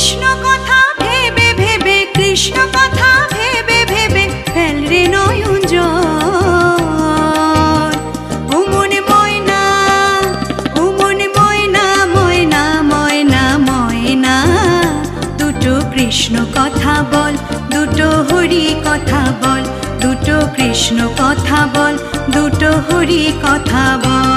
কৃষ্ণ কথা ভেবে ভেবে, কৃষ্ণ কথা ভেবে ভেবে ফেল রে নয়ন ও মনে ময়না, ও মনে ময়না ময়না ময়না ময়না। দুটো কৃষ্ণ কথা বল, দুটো হরি কথা বল, দুটো কৃষ্ণ কথা বল, দুটো হরি কথা বল।